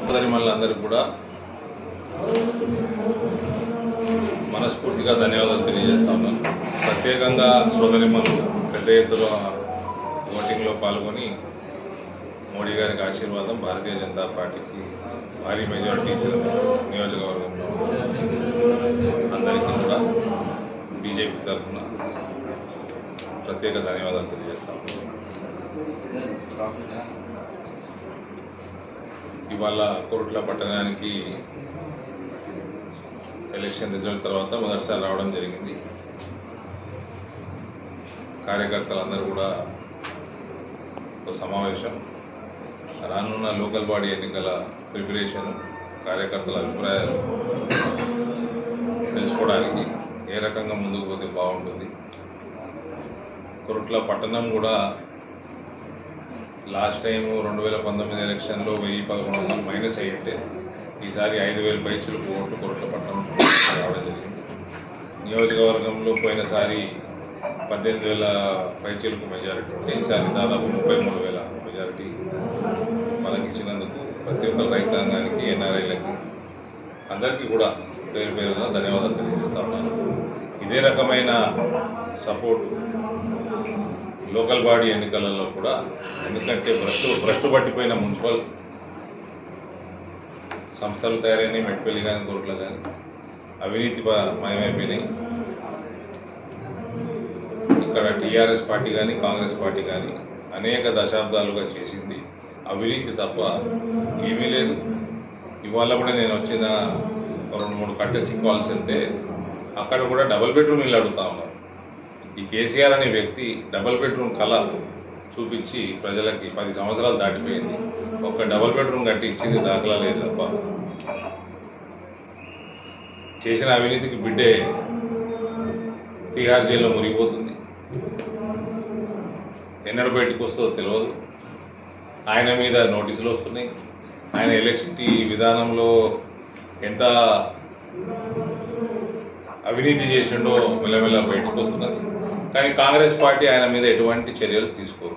సోదరిమణులందరికీ కూడా మనస్ఫూర్తిగా ధన్యవాదాలు తెలియజేస్తా ఉన్నాను ప్రత్యేకంగా సోదరిమణులు పెద్ద ఎత్తున ఓటింగ్లో పాల్గొని మోడీ గారికి ఆశీర్వాదం భారతీయ జనతా పార్టీకి భారీ మెజారిటీ ఇచ్చిన నియోజకవర్గంలో అందరికీ కూడా బీజేపీ తరఫున ప్రత్యేక ధన్యవాదాలు తెలియజేస్తాం ఇవాళ కోరుట్ల పట్టణానికి ఎలక్షన్ రిజల్ట్ తర్వాత మొదటిసారి రావడం జరిగింది. కార్యకర్తలందరూ కూడా ఒక సమావేశం. రానున్న లోకల్ బాడీ ఎన్నికల ప్రిపరేషన్ కార్యకర్తల అభిప్రాయాలు తెలుసుకోవడానికి ఏ రకంగా ముందుకు పోతే బాగుంటుంది. కొరుట్ల పట్టణం కూడా లాస్ట్ టైం రెండు వేల పంతొమ్మిది ఎలక్షన్లో వెయ్యి పదకొండు వందలు మైనస్ అయ్యింటే ఈసారి ఐదు వేల పైసలు ఓట్లు కొరట్ల పట్టణం రావడం జరిగింది. నియోజకవర్గంలో పోయినసారి పద్దెనిమిది వేల పైచీలకు మెజారిటీ ఉంటే ఈసారి దాదాపు ముప్పై మూడు వేల మెజారిటీ మనకి ఇచ్చినందుకు ప్రతి ఒక్క రైతాంగానికి ఎన్ఆర్ఐలకి అందరికీ కూడా పేరు పేరున ధన్యవాదాలు తెలియజేస్తా ఉన్నాను. ఇదే రకమైన సపోర్టు లోకల్ బాడీ ఎన్నికలలో కూడా ఎందుకంటే భ్రష్టు భ్రష్టు పట్టిపోయిన మున్సిపల్ సంస్థలు తయారైనాయి మెట్పల్లి కానీ కోర్టులు కానీ అవినీతి మయమైపోయినాయి. ఇక్కడ టీఆర్ఎస్ పార్టీ కానీ కాంగ్రెస్ పార్టీ కానీ అనేక దశాబ్దాలుగా చేసింది అవినీతి తప్ప ఏమీ లేదు. ఇవాళ కూడా నేను వచ్చిన రెండు మూడు కట్టెసి కాల్స్ వెళ్తే అక్కడ కూడా డబుల్ బెడ్రూమ్ ఇల్లు అడుగుతా ఉన్నారు. ఈ కేసీఆర్ అనే వ్యక్తి డబుల్ బెడ్రూమ్ కళ చూపించి ప్రజలకి పది సంవత్సరాలు దాటిపోయింది. ఒక్క డబుల్ బెడ్రూమ్ కట్టి ఇచ్చింది దాఖలా లేదు తప్ప చేసిన అవినీతికి బిడ్డే తీహార్ జైల్లో మురిగిపోతుంది ఎన్నడ బయటకు వస్తుందో తెలియదు ఆయన మీద నోటీసులు వస్తున్నాయి. ఆయన ఎలక్ట్రిసిటీ విధానంలో ఎంత అవినీతి చేసిండో మెల్లమెల్ల బయటకు వస్తున్నది. కానీ కాంగ్రెస్ పార్టీ ఆయన మీద ఎటువంటి చర్యలు తీసుకోదు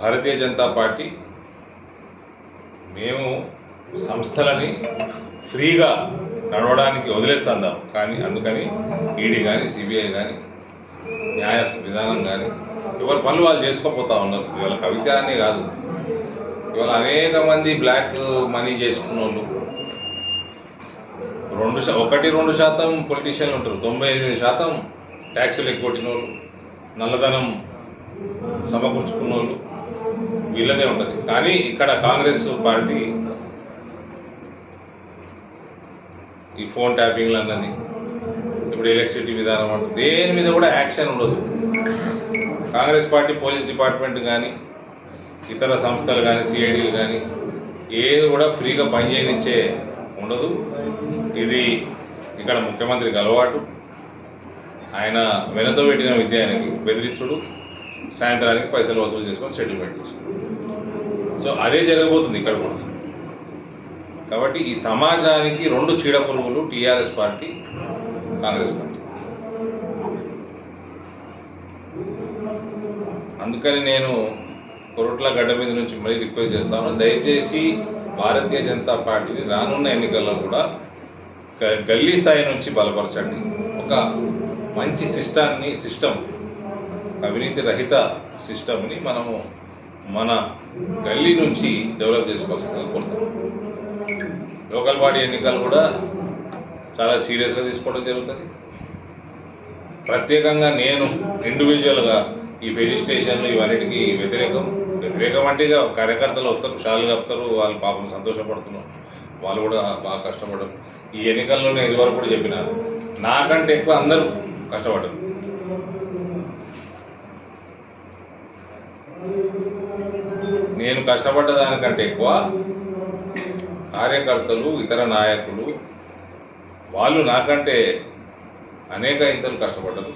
భారతీయ జనతా పార్టీ మేము సంస్థలని ఫ్రీగా నడవడానికి వదిలేస్తుందాం. కానీ అందుకని ఈడీ కానీ సిబిఐ కానీ న్యాయ విధానం కానీ ఎవరి పనులు వాళ్ళు చేసుకోపోతా ఉన్నారు. ఇవాళ కవిత అనే కాదు. ఇవాళ అనేక మంది బ్లాక్ మనీ చేసుకున్న వాళ్ళు రెండు ఒకటి రెండు శాతం పొలిటీషియన్లు ఉంటారు. తొంభై ఎనిమిది శాతం ట్యాక్సులు ఎగ్గొట్టిన వాళ్ళు నల్లధనం సమకూర్చుకున్న వాళ్ళు వీళ్ళదే ఉంటుంది. కానీ ఇక్కడ కాంగ్రెస్ పార్టీ ఈ ఫోన్ ట్యాపింగ్లు అన్నది ఇప్పుడు ఎలక్ట్రిసిటీ విధానం అంటే దేని మీద కూడా యాక్షన్ ఉండదు. కాంగ్రెస్ పార్టీ పోలీస్ డిపార్ట్మెంట్ కానీ ఇతర సంస్థలు కానీ సిఐడీలు కానీ ఏది కూడా ఫ్రీగా పనిచేయనిచ్చే ఉండదు. ఇది ఇక్కడ ముఖ్యమంత్రికి అలవాటు. ఆయన వెనతో పెట్టిన విద్య ఆయనకి బెదిరించుడు సాయంత్రానికి పైసలు వసూలు చేసుకొని సెటిల్మెంట్ చేసుకోవడం సో అదే జరగబోతుంది ఇక్కడ కూడా. కాబట్టి ఈ సమాజానికి రెండు చీడ పురుగులు టీఆర్ఎస్ పార్టీ కాంగ్రెస్ పార్టీ. అందుకని నేను కొరట్ల గడ్డ మీద నుంచి మరీ రిక్వెస్ట్ చేస్తాను దయచేసి భారతీయ జనతా పార్టీని రానున్న ఎన్నికల్లో కూడా గ- గల్లీ స్థాయి నుంచి బలపరచండి. ఒక మంచి సిస్టాన్ని సిస్టమ్ అవినీతి రహిత సిస్టమ్ని మనము మన గల్లీ నుంచి డెవలప్ చేసుకోవాల్సిందిగా కోరుతాం లోకల్ బాడీ ఎన్నికలు కూడా చాలా సీరియస్గా తీసుకోవడం జరుగుతుంది. ప్రత్యేకంగా నేను ఇండివిజువల్గా ఈ పెళ్ళి స్టేషన్లు ఇవన్నిటికీ వ్యతిరేకం వ్యతిరేకం అంటే ఇక కార్యకర్తలు వస్తారు షాలు కప్తారు వాళ్ళు పాపం సంతోషపడుతున్నారు వాళ్ళు కూడా బాగా కష్టపడరు. ఈ ఎన్నికల్లోనే ఇదివరకు కూడా చెప్పినారు నాకంటే ఎక్కువ అందరూ కష్టపడ్డారు నేను కష్టపడ్డ దానికంటే ఎక్కువ కార్యకర్తలు ఇతర నాయకులు వాళ్ళు నాకంటే అనేక ఇంతలు కష్టపడ్డారు.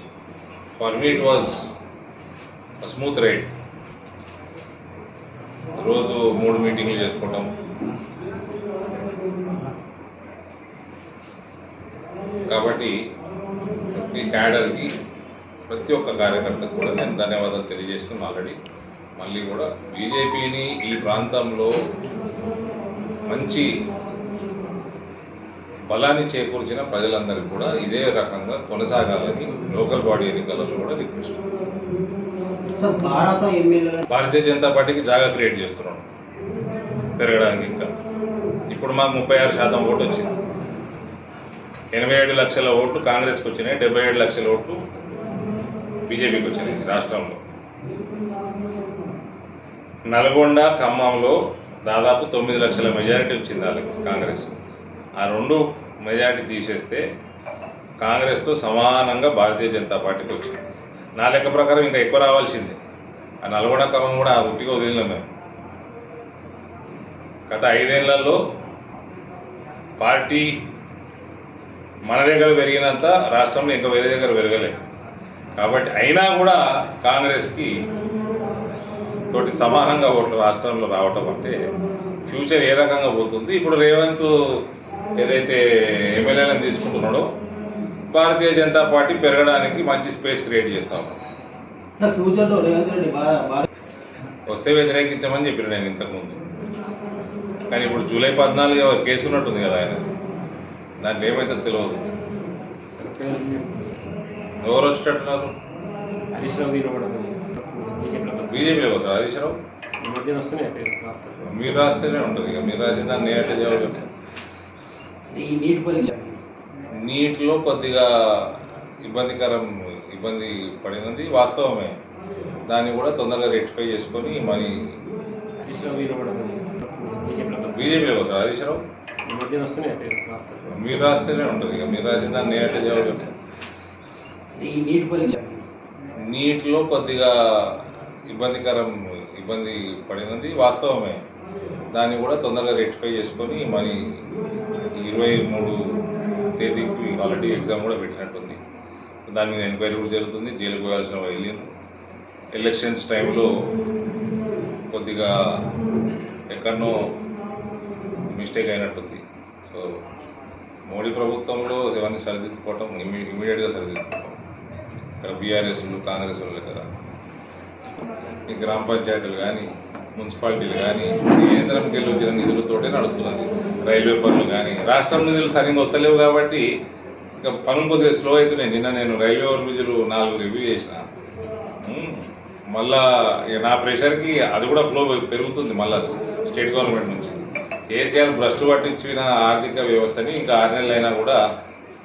For me it was smooth ride రోజు మూడు మీటింగ్లు చేసుకుంటాం. కాబట్టి క్యాడర్కి ప్రతి ఒక్క కార్యకర్తకు కూడా నేను ధన్యవాదాలు తెలియజేస్తున్నాను ఆల్రెడీ. మళ్ళీ కూడా బీజేపీని ఈ ప్రాంతంలో మంచి బలాన్ని చేకూర్చిన ప్రజలందరికీ కూడా ఇదే రకంగా కొనసాగాలని లోకల్ బాడీ ఎన్నికలలో కూడా రిక్వెస్ట్. భారతీయ జనతా పార్టీకి జాగా క్రియేట్ చేస్తున్నాం. పెరగడానికి ఇంకా. ఇప్పుడు మాకు ముప్పై ఆరు శాతం ఓటు వచ్చింది ఎనభై ఏడు లక్షల ఓట్లు కాంగ్రెస్కి వచ్చినాయి డెబ్బై ఏడు లక్షల ఓట్లు బీజేపీకి వచ్చినాయి రాష్ట్రంలో. నల్గొండ ఖమ్మంలో దాదాపు తొమ్మిది లక్షల మెజారిటీ వచ్చింది వాళ్ళకి కాంగ్రెస్. ఆ రెండు మెజారిటీ తీసేస్తే కాంగ్రెస్తో సమానంగా భారతీయ జనతా పార్టీకి వచ్చింది. నా లెక్క ప్రకారం ఇంకా ఎక్కువ రావాల్సిందే. ఆ నల్గొండ ఖమ్మం కూడా ఆ ఉట్టిగా వదిలినాం మేము. గత ఐదేళ్ళలో పార్టీ మన దగ్గర పెరిగినంత రాష్ట్రంలో ఇంకా వేరే దగ్గర పెరగలేదు. కాబట్టి అయినా కూడా కాంగ్రెస్కి తోటి సమానంగా ఓట్లు రాష్ట్రంలో రావటం అంటే ఫ్యూచర్ ఏ రకంగా పోతుంది? ఇప్పుడు రేవంత్ ఏదైతే ఎమ్మెల్యేలను తీసుకుంటున్నాడో భారతీయ జనతా పార్టీ పెరగడానికి మంచి స్పేస్ క్రియేట్ చేస్తా వస్తే వ్యతిరేకించమని చెప్పిన నేను ఇంతకుముందు. కానీ ఇప్పుడు జూలై పద్నాలుగు కేసు ఉన్నట్టుంది కదా ఆయన దాంట్లో ఏమైతే తెలియదు ఎవరు హరీష్ రావు వస్తారు బీజేపీలో వస్తారు హరీష్ రావు? మీరు రాస్తేనే ఉంటుంది ఇక. మీరు రాసిన దాన్ని నేను ఎట్లా నీటిలో కొద్దిగా ఇబ్బందికరం ఇబ్బంది పడినది వాస్తవమే. దాన్ని కూడా తొందరగా రెక్టిఫై చేసుకొని మరి బీజేపీలో వస్తారు హరీష్ రావు? మీరు రాస్తేనే ఉంటుంది ఇక. మీరు రాసిన దాన్ని నీట్ నీటిలో కొద్దిగా ఇబ్బందికరం ఇబ్బంది పడినది వాస్తవమే. దాన్ని కూడా తొందరగా రెక్టిఫై చేసుకొని మరి ఇరవై మూడు తేదీకి ఆల్రెడీ ఎగ్జామ్ కూడా పెట్టినట్టుంది. దాని మీద ఎంక్వైరీ కూడా జరుగుతుంది. జైలుకు పోయాల్సిన వెళ్ళింది ఎలక్షన్స్ టైంలో కొద్దిగా ఎక్కడనో మిస్టేక్ అయినట్టుంది. సో మోడీ ప్రభుత్వంలో ఇవన్నీ సరిదిద్దుకోవటం ఇమీ ఇమీడియట్గా సరిదిద్దుకోవటం. ఇక్కడ బీఆర్ఎస్లు కాంగ్రెస్ వాళ్ళు కదా. ఈ గ్రామ పంచాయతీలు కానీ మున్సిపాలిటీలు కానీ కేంద్రంకి వెళ్ళి వచ్చిన నిధులతోటే నడుస్తున్నది. రైల్వే పనులు కానీ రాష్ట్రం నిధులు సరిగ్గా వస్తలేవు కాబట్టి ఇంకా పనులు కొద్దిగా స్లో అవుతున్నాయి నిన్న నేను రైల్వే ఓవర్ బ్రిడ్జ్లు నాలుగు రివ్యూ చేసిన. మళ్ళా ఇక నా ప్రెషర్కి అది కూడా ఫ్లో పెరుగుతుంది మళ్ళా స్టేట్ గవర్నమెంట్ నుంచి. కేసీఆర్ భ్రష్టు పట్టించిన ఆర్థిక వ్యవస్థని ఇంకా ఆరు నెలలు అయినా కూడా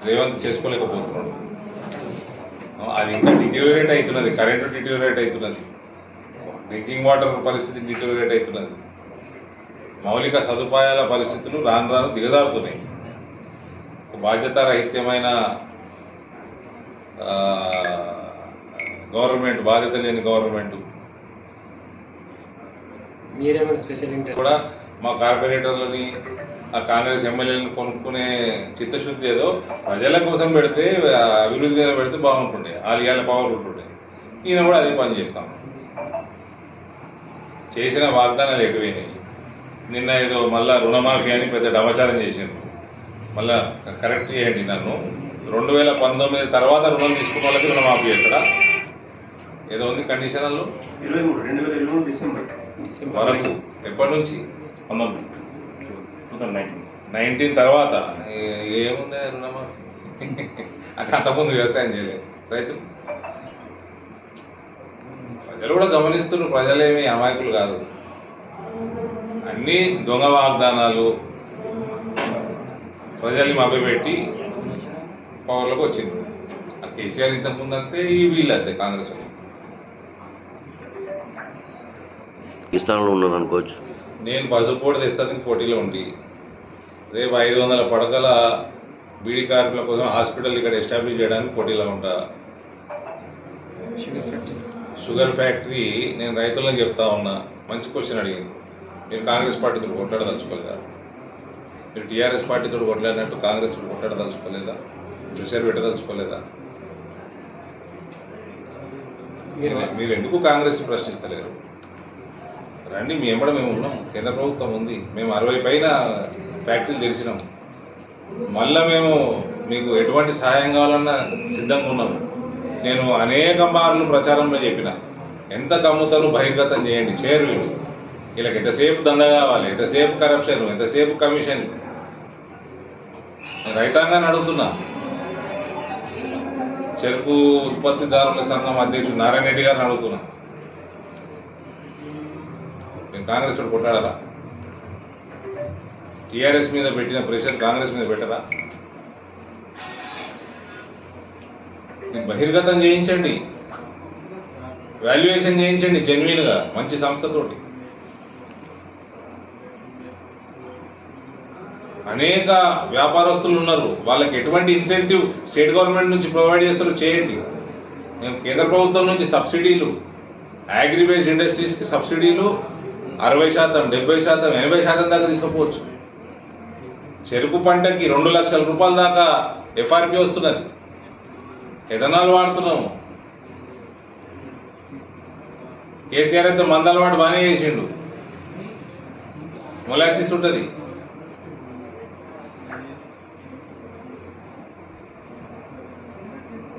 రేవంత్ చేసుకోలేకపోతున్నాడు. అది ఇంకా డిటోరేట్ అవుతున్నది కరెంటు డిటోరేట్ అవుతున్నది డ్రింకింగ్ వాటర్ పరిస్థితి డిటోరేట్ అవుతున్నది. మౌలిక సదుపాయాల పరిస్థితులు రాను రాను దిగజారుతున్నాయి. బాధ్యతారహిత్యమైన గవర్నమెంట్ బాధ్యత లేని గవర్నమెంట్ మీరేమైనా స్పెషల్ ఇంట్రెస్ట్ కూడా మా కార్పొరేటర్లని ఆ కాంగ్రెస్ ఎమ్మెల్యేలను కొనుక్కునే చిత్తశుద్ధి ఏదో ప్రజల కోసం పెడితే అభివృద్ధి మీద పెడితే బాగుంటుండే. ఇవాళ పవర్ ఉంటుండే. ఈయన కూడా అదే పని చేస్తాం. చేసిన వాగ్దానాలు ఎటువైనాయి నిన్న ఏదో మళ్ళా రుణమాఫీ అని పెద్ద డమచారం చేసిండ్రు మళ్ళా కరెక్ట్ చేయండి నన్ను. రెండు వేల పంతొమ్మిది తర్వాత రుణం తీసుకున్న వాళ్ళకి రుణమాఫీ చేస్తారా? ఏదో ఉంది కండిషన్లో ఇరవై మూడు రెండు వేల ఇరవై మూడు డిసెంబర్ డిసెంబర్. వరకు. ఎప్పటి నుంచి? పంతొమ్మిది. టూ థౌసండ్ నైన్టీన్ నైన్టీన్ తర్వాత ఏముంది రుణమాఫీ అక్కడ అంతకుముందు వ్యవసాయం చేయలేదు. రైతులు ప్రజలు కూడా గమనిస్తున్నారు. ప్రజలేమి అమాయకులు కాదు. అన్నీ దొంగ వాగ్దానాలు ప్రజల్ని మభ్యపెట్టి పవర్లోకి వచ్చింది. ఆ కేసీఆర్ ఇంతకుముందు అంతే ఈ వీళ్ళు అంతే కాంగ్రెస్ వాళ్ళు. ఈ స్థానంలో ఉన్నారు అనుకోవచ్చు నేను పసుపోటు తెస్తానికి పోటీలో ఉండి. రేపు ఐదు వందల పడకల బీడీ కార్మికుల కోసం హాస్పిటల్ ఇక్కడ ఎస్టాబ్లిష్ చేయడానికి పోటీలో ఉంటా. షుగర్ ఫ్యాక్టరీ నేను రైతులను చెప్తా ఉన్నా. మంచి క్వశ్చన్ అడిగింది. మీరు కాంగ్రెస్ పార్టీతో కొట్లాడదలుచుకోలేదా? మీరు టీఆర్ఎస్ పార్టీతో కొట్లాడినట్టు కాంగ్రెస్ కొట్లాడదలుచుకోలేదా? ప్రెషర్ పెట్టదలుచుకోలేదా? మీరు ఎందుకు కాంగ్రెస్ ప్రశ్నిస్తలేరు? రండి మేము కూడా మేము ఉన్నాం. కేంద్ర ప్రభుత్వం ఉంది. మేము అరవై పైన ఫ్యాక్టరీలు తెరిచినాం. మళ్ళా మేము మీకు ఎటువంటి సహాయం కావాలన్నా సిద్ధంగా ఉన్నాము. నేను అనేక మార్లు ప్రచారంలో చెప్పిన ఎంత కమ్ముతారు బహిర్గతం చేయండి చేరు వీళ్ళు. వీళ్ళకి ఎంతసేపు దండ కావాలి ఎంతసేపు కరప్షన్ ఎంతసేపు కమిషన్ రైతాంగాన్ని అడుగుతున్నా. చెరుకు ఉత్పత్తిదారుల సంఘం అధ్యక్షుడు నారాయణ రెడ్డి గారిని అడుగుతున్నా. కాంగ్రెస్ వాడు కొట్టాడరా టీఆర్ఎస్ మీద పెట్టిన ప్రెషర్ కాంగ్రెస్ మీద పెట్టరా నేను బహిర్గతం చేయించండి. వాల్యుయేషన్ చేయించండి జెన్యున్గా మంచి సంస్థతోటి. అనేక వ్యాపారస్తులు ఉన్నారు. వాళ్ళకి ఎటువంటి ఇన్సెంటివ్ స్టేట్ గవర్నమెంట్ నుంచి ప్రొవైడ్ చేస్తారో చేయండి. మేము కేంద్ర ప్రభుత్వం నుంచి సబ్సిడీలు అగ్రిబేస్ ఇండస్ట్రీస్కి సబ్సిడీలు అరవై శాతం డెబ్బై శాతం ఎనభై శాతం దాకా తీసుకుపోవచ్చు. చెరుకు పంటకి రెండు లక్షల రూపాయల దాకా ఎఫ్ఆర్పి వస్తున్నది. ఎథనాల్ వాడుతున్నాము కేసీఆర్ అయితే మందల వాడు బాగానే చేసిండు. మొలాసిస్ ఉంటుంది.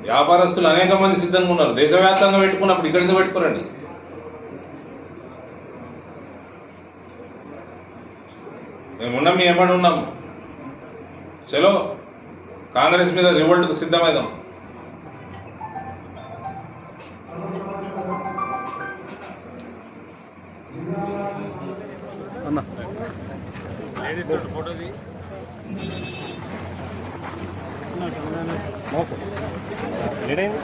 వ్యాపారస్తులు అనేక మంది సిద్ధంగా ఉన్నారు. దేశవ్యాప్తంగా పెట్టుకున్నప్పుడు ఇక్కడితో నుంచి పెట్టుకోరండి. మేమున్నాం మీ ఎమ్మడి ఉన్నాం చలో కాంగ్రెస్ మీద రివోల్ట్కు సిద్ధమైదాం లేడైంది